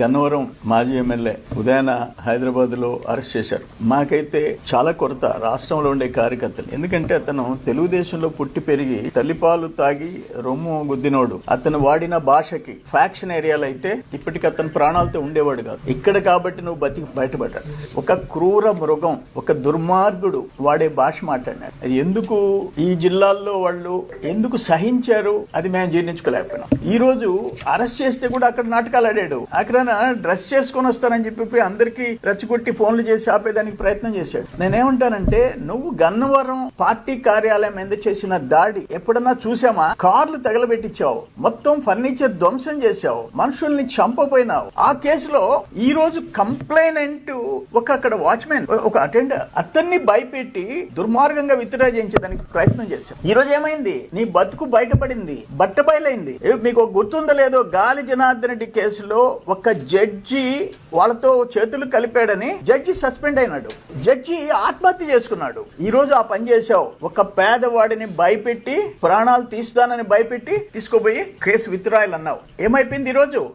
గన్నవరం మాజీ ఎమ్మెల్యే ఉదయన హైదరాబాద్లో అరెస్ట్ చేశారు. మాకైతే చాలా కొరత రాష్ట్రంలో ఉండే కార్యకర్తలు. ఎందుకంటే అతను తెలుగుదేశంలో పుట్టి పెరిగి తల్లిపాలు తాగి రొమ్ము గుద్దినోడు. అతను వాడిన భాషకి ఫ్యాక్షన్ ఏరియాలో అయితే ఇప్పటికి అతను ప్రాణాలతో ఉండేవాడు కాదు. ఇక్కడ కాబట్టి నువ్వు బతికి బయటపడ్డాడు ఒక క్రూర మృగం ఒక దుర్మార్గుడు వాడే భాష మాట్లాడినాడు. అది ఎందుకు ఈ జిల్లాల్లో వాళ్ళు ఎందుకు సహించారు? అది మేము జీర్ణించుకోలేకపోయినాం. ఈ రోజు అరెస్ట్ చేస్తే కూడా అక్కడ నాటకాలు ఆడాడు. అక్కడ డ్రెస్ చేసుకొని వస్తానని చెప్పి అందరికి రెచ్చగొట్టి ఫోన్లు చేసి ఆపేదానికి ప్రయత్నం చేశాడు. నేనేమంటానంటే నువ్వు గన్నవరం పార్టీ కార్యాలయం మీద చేసిన దాడి ఎప్పుడన్నా చూసామా కార్లు తగలబెట్టించావు. మొత్తం ఫర్నిచర్ ధ్వంసం చేశావు. మనుషుల్ని చంపపోయినావు ఆ కేసులో ఈ రోజు కంప్లైనెంట్ ఒక అక్కడ వాచ్మెన్ ఒక అటెండర్ అతన్ని భయపెట్టి దుర్మార్గంగా విత్డ్రా చేయించడానికి ప్రయత్నం చేశావు ఈ రోజు ఏమైంది? నీ బతుకు బయటపడింది. బట్టబయలైంది. మీకు గుర్తుందో లేదో గాలి జనార్దన్ రెడ్డి కేసులో ఒక జడ్జి వాళ్ళతో చేతులు కలిపాడని జడ్జి సస్పెండ్ అయినాడు. జడ్జి ఆత్మహత్య చేసుకున్నాడు. ఈ రోజు ఆ పని చేశావు. ఒక పేదవాడిని భయపెట్టి ప్రాణాలు తీస్తానని భయపెట్టి తీసుకుపోయి కేసు విత్డ్రాయల్ అన్నావు ఏమైపోయింది ఈ రోజు?